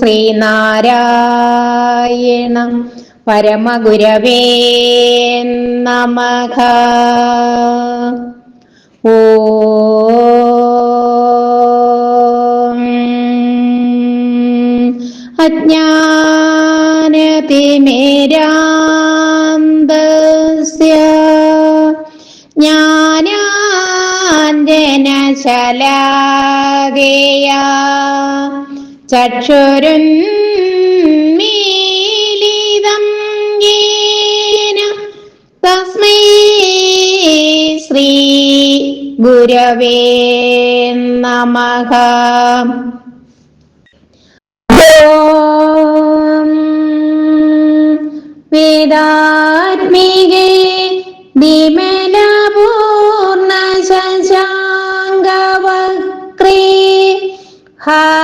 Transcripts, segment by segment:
ശ്രീനാരായണ പരമഗുരവേ നമഃ. ഓ അജ്ഞാനതിമേരാന്തസ്യ ജ്ഞാനാഞ്ജനശലാകേയ ചക്ഷുരുന്മീലിതം യേന തസ്മൈ ശ്രീ ഗുരവേ നമഃ വേദാത്മികേ വിമലപൂർണ ശശാങ്കവക്രേ. ഹാരാദിഭൂഷണ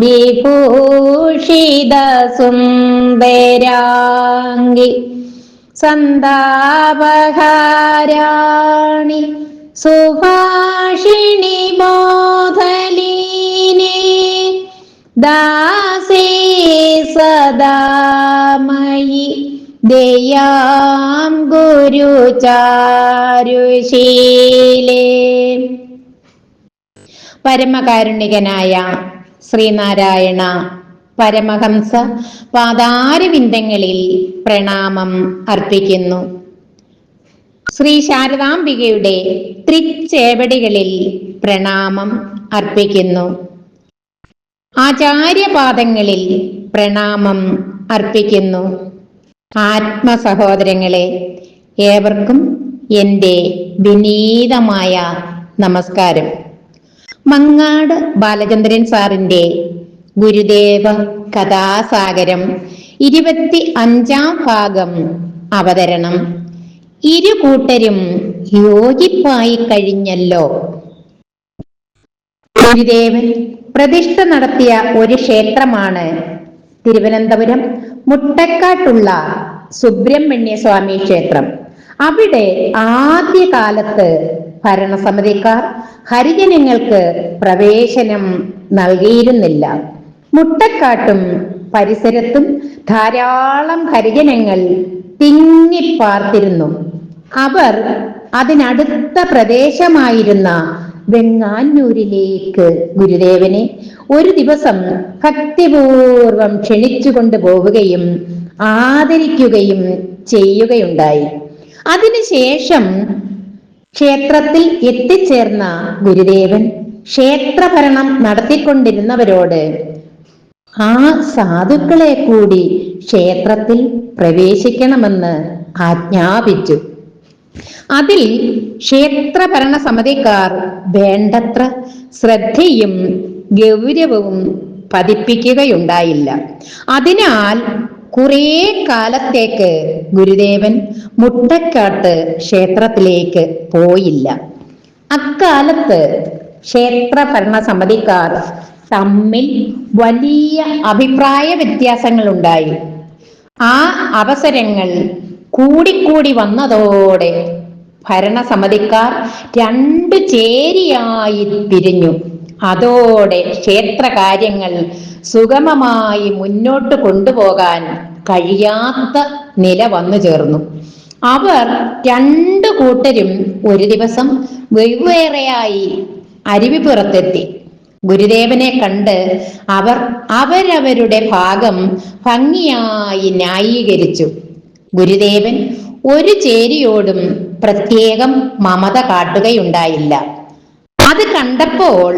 വിഭൂഷിത സുന്ദരാംഗി സന്താപഹാരാണി സുഭാഷിണി ബോധലീനെ ദാസേ സദാമയി ദയാം ഗുരു ചാരുശീലേ പരമകാരുണികനായ ശ്രീനാരായണ പരമഹംസ പാതാരവിന്ദങ്ങളിൽ പ്രണാമം അർപ്പിക്കുന്നു. ശ്രീ ശാരദാംബികയുടെ തൃച്ചേവടികളിൽ പ്രണാമം അർപ്പിക്കുന്നു. ആചാര്യപാദങ്ങളിൽ പ്രണാമം അർപ്പിക്കുന്നു. ആത്മസഹോദരങ്ങളെ ഏവർക്കും എന്റെ വിനീതമായ നമസ്കാരം. മങ്ങാട് ബാലചന്ദ്രൻ സാറിന്റെ ഗുരുദേവ കഥാസാഗരം ഇരുപത്തി അഞ്ചാം ഭാഗം അവതരണം. ഇരു കൂട്ടരും യോജിപ്പായി കഴിഞ്ഞല്ലോ. ഗുരുദേവൻ പ്രതിഷ്ഠ നടത്തിയ ഒരു ക്ഷേത്രമാണ് തിരുവനന്തപുരം മുട്ടക്കാട്ടുള്ള സുബ്രഹ്മണ്യ സ്വാമി ക്ഷേത്രം. അവിടെ ആദ്യകാലത്ത് ഭരണസമിതിക്കാർ ഹരിജനങ്ങൾക്ക് പ്രവേശനം നൽകിയിരുന്നില്ല. മുട്ടക്കാട്ടും പരിസരത്തും ധാരാളം ഹരിജനങ്ങൾ തിങ്ങിപ്പാർത്തിരുന്നു. അവർ അതിനടുത്ത പ്രദേശമായിരുന്ന വെങ്ങാന്നൂരിലേക്ക് ഗുരുദേവനെ ഒരു ദിവസം ഭക്തിപൂർവം ക്ഷണിച്ചു കൊണ്ടുപോവുകയും ആദരിക്കുകയും ചെയ്യുകയുണ്ടായി. അതിനുശേഷം ക്ഷേത്രത്തിൽ എത്തിച്ചേർന്ന ഗുരുദേവൻ ക്ഷേത്രഭരണം നടത്തിക്കൊണ്ടിരുന്നവരോട് ആ സാധുക്കളെ കൂടി ക്ഷേത്രത്തിൽ പ്രവേശിക്കണമെന്ന് ആജ്ഞാപിച്ചു. അതിൽ ക്ഷേത്രഭരണ സമിതിക്കാർ വേണ്ടത്ര ശ്രദ്ധയും ഗൗരവവും പതിപ്പിക്കുകയുണ്ടായില്ല. അതിനാൽ കുറേ കാലത്തേക്ക് ഗുരുദേവൻ മുട്ടക്കാട്ട് ക്ഷേത്രത്തിലേക്ക് പോയില്ല. അക്കാലത്ത് ക്ഷേത്ര ഭരണ സമിതിക്കാർ തമ്മിൽ വലിയ അഭിപ്രായ വ്യത്യാസങ്ങൾ ഉണ്ടായി ആ അവസരങ്ങൾ കൂടിക്കൂടി വന്നതോടെ ഭരണസമിതിക്കാർ രണ്ടു ചേരിയായി തിരിഞ്ഞു. അതോടെ ക്ഷേത്രകാര്യങ്ങൾ സുഗമമായി മുന്നോട്ട് കൊണ്ടുപോകാൻ കഴിയാത്ത നില വന്നു ചേർന്നു. അവർ രണ്ടു കൂട്ടരും ഒരു ദിവസം വെവ്വേറെയായി അരുവിപ്പുറത്തെത്തി ഗുരുദേവനെ കണ്ട് അവർ അവരവരുടെ ഭാഗം ഭംഗിയായി ന്യായീകരിച്ചു. ഗുരുദേവൻ ഒരു ചേരിയോടും പ്രത്യേകം മമത കാട്ടുകയുണ്ടായില്ല. അത് കണ്ടപ്പോൾ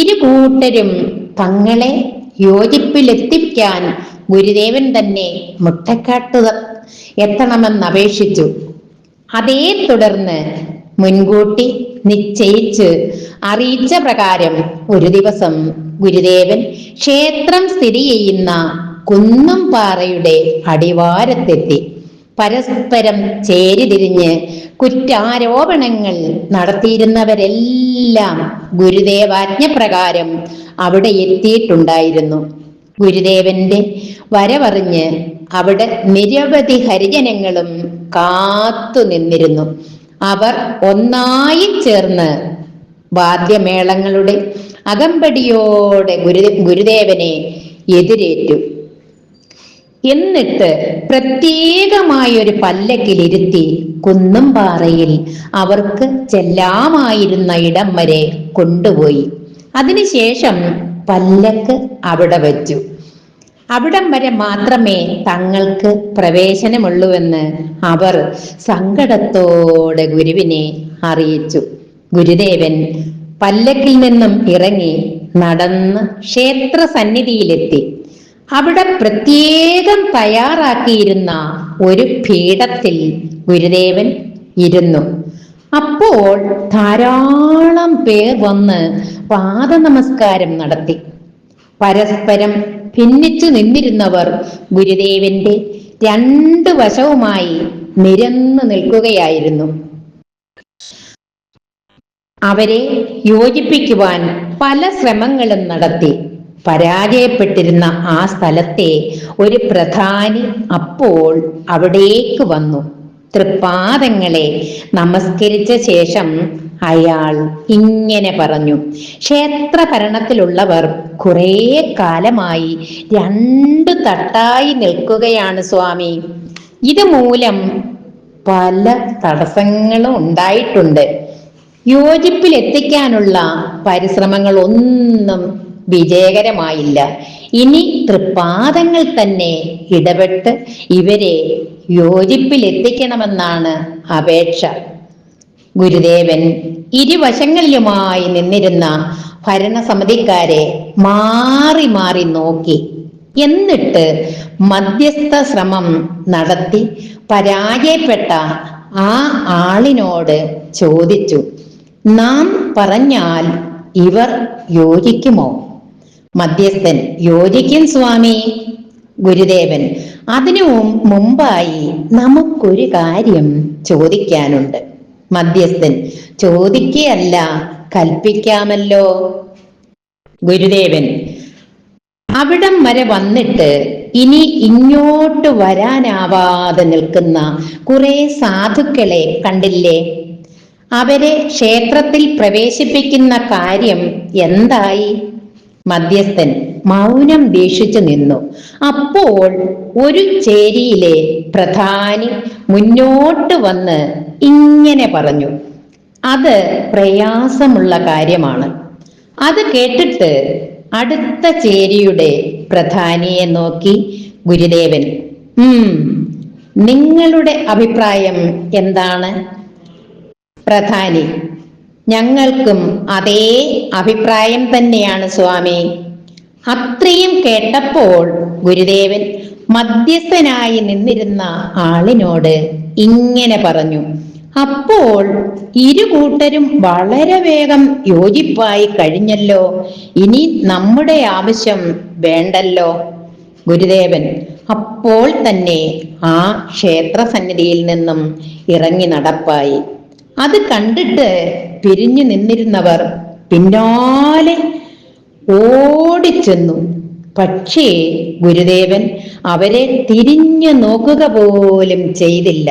ഇരു കൂട്ടരും തങ്ങളെ യോജിപ്പിലെത്തിക്കാൻ ഗുരുദേവൻ തന്നെ മുട്ടക്കാട്ട് എത്തണമെന്ന് അപേക്ഷിച്ചു. അതേ തുടർന്ന് മുൻകൂട്ടി നിശ്ചയിച്ച് അറിയിച്ച പ്രകാരം ഒരു ദിവസം ഗുരുദേവൻ ക്ഷേത്രം സ്ഥിതി ചെയ്യുന്ന കുന്നും പാറയുടെ അടിവാരത്തെത്തി. പരസ്പരം ചേരിതിരിഞ്ഞ് കുറ്റാരോപണങ്ങൾ നടത്തിയിരുന്നവരെല്ലാം ഗുരുദേവാജ്ഞ പ്രകാരം അവിടെ എത്തിയിട്ടുണ്ടായിരുന്നു. ഗുരുദേവന്റെ വരവറിഞ്ഞ് അവിടെ നിരവധി ഹരിജനങ്ങളും കാത്തു നിന്നിരുന്നു. അവർ ഒന്നായി ചേർന്ന് വാദ്യമേളങ്ങളുടെ അകമ്പടിയോടെ ഗുരു ഗുരുദേവനെ എതിരേറ്റു. എന്നിട്ട് പ്രത്യേകമായൊരു പല്ലക്കിലിരുത്തി കുന്നുംപാറയിൽ അവർക്ക് ചെല്ലാമായിരുന്ന ഇടം വരെ കൊണ്ടുപോയി. അതിനുശേഷം പല്ലക്ക് അവിടെ വച്ചു. അവിടം വരെ മാത്രമേ തങ്ങൾക്ക് പ്രവേശനമുള്ളൂവെന്ന് അവർ സങ്കടത്തോടെ ഗുരുവിനെ അറിയിച്ചു. ഗുരുദേവൻ പല്ലക്കിൽ നിന്നും ഇറങ്ങി നടന്ന് ക്ഷേത്ര സന്നിധിയിലെത്തി അവിടെ പ്രത്യേകം തയ്യാറാക്കിയിരുന്ന ഒരു പീഠത്തിൽ ഗുരുദേവൻ ഇരുന്നു. അപ്പോൾ ധാരാളം പേർ വന്ന് പാദനമസ്കാരം നടത്തി. പരസ്പരം ഭിന്നിച്ചു നിന്നിരുന്നവർ ഗുരുദേവന്റെ രണ്ട് വശവുമായി നിരന്നു നിൽക്കുകയായിരുന്നു. അവരെ യോജിപ്പിക്കുവാൻ പല ശ്രമങ്ങളും നടത്തി. പരാജയപ്പെട്ടിരുന്ന ആ സ്ഥലത്തെ ഒരു പ്രധാനി അപ്പോൾ അവിടേക്ക് വന്നു. തൃപ്പാദങ്ങളെ നമസ്കരിച്ച ശേഷം അയാൾ ഇങ്ങനെ പറഞ്ഞു ക്ഷേത്ര ഭരണത്തിലുള്ളവർ കുറേ കാലമായി രണ്ടു തട്ടായി നിൽക്കുകയാണ് സ്വാമി. ഇതുമൂലം പല തടസ്സങ്ങളും ഉണ്ടായിട്ടുണ്ട്. യോജിപ്പിൽ എത്തിക്കാനുള്ള പരിശ്രമങ്ങൾ ഒന്നും വിജയകരമായില്ല. ഇനി തൃപ്പാദങ്ങൾ തന്നെ ഇടപെട്ട് ഇവരെ യോജിപ്പിൽ എത്തിക്കണമെന്നാണ് അപേക്ഷ. ഗുരുദേവൻ ഇരുവശങ്ങളിലുമായി നിന്നിരുന്ന ഭരണസമിതിക്കാരെ മാറി മാറി നോക്കി. എന്നിട്ട് മധ്യസ്ഥ ശ്രമം നടത്തി പരാജയപ്പെട്ട ആ ആളിനോട് ചോദിച്ചു നാം പറഞ്ഞാൽ ഇവർ യോജിക്കുമോ? മധ്യസ്ഥൻ യോജിക്കും സ്വാമി. ഗുരുദേവൻ അതിനു മുമ്പായി നമുക്കൊരു കാര്യം ചോദിക്കാനുണ്ട്. മധ്യസ്ഥൻ. ചോദിക്കുകയല്ല കൽപ്പിക്കാമല്ലോ. ഗുരുദേവൻ അവിടം വരെ വന്നിട്ട് ഇനി ഇങ്ങോട്ട് വരാനാവാതെ നിൽക്കുന്ന കുറെ സാധുക്കളെ കണ്ടില്ലേ? അവരെ ക്ഷേത്രത്തിൽ പ്രവേശിപ്പിക്കുന്ന കാര്യം എന്തായി? മധ്യസ്ഥൻ മൗനം ദീക്ഷിച്ചു നിന്നു. അപ്പോൾ ഒരു ചേരിയിലെ പ്രധാനി മുന്നോട്ട് വന്ന് ഇങ്ങനെ പറഞ്ഞു. അത് പ്രയാസമുള്ള കാര്യമാണ്. അത് കേട്ടിട്ട് അടുത്ത ചേരിയുടെ പ്രധാനിയെ നോക്കി ഗുരുദേവൻ ഉം നിങ്ങളുടെ അഭിപ്രായം എന്താണ്? പ്രധാനി ഞങ്ങൾക്കും അതേ അഭിപ്രായം തന്നെയാണ് സ്വാമി. അത്രയും കേട്ടപ്പോൾ ഗുരുദേവൻ മധ്യസ്ഥനായി നിന്നിരുന്ന ആളിനോട് ഇങ്ങനെ പറഞ്ഞു. അപ്പോൾ ഇരു കൂട്ടരും വളരെ വേഗം യോജിപ്പായി കഴിഞ്ഞല്ലോ. ഇനി നമ്മുടെ ആവശ്യം വേണ്ടല്ലോ ഗുരുദേവൻ. അപ്പോൾ തന്നെ ആ ക്ഷേത്ര സന്നിധിയിൽ നിന്നും ഇറങ്ങി നടപ്പായി. അത് കണ്ടിട്ട് പിരിഞ്ഞു നിന്നിരുന്നവർ പിന്നാലെ ഓടിച്ചെന്നു. പക്ഷേ ഗുരുദേവൻ അവരെ തിരിഞ്ഞു നോക്കുക പോലും ചെയ്തില്ല.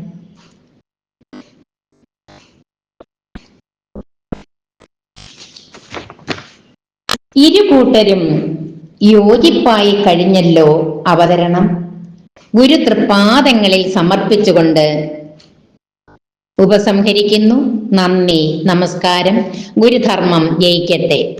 ഇരുകൂട്ടരും യോജിപ്പായി കഴിഞ്ഞല്ലോ അവതരണം. ഗുരു തൃപ്പാദങ്ങളിൽ സമർപ്പിച്ചുകൊണ്ട് ഉപസംഹരിക്കുന്നു. നന്ദി നമസ്കാരം. ഗുരുധർമ്മം ജയിക്കട്ടെ.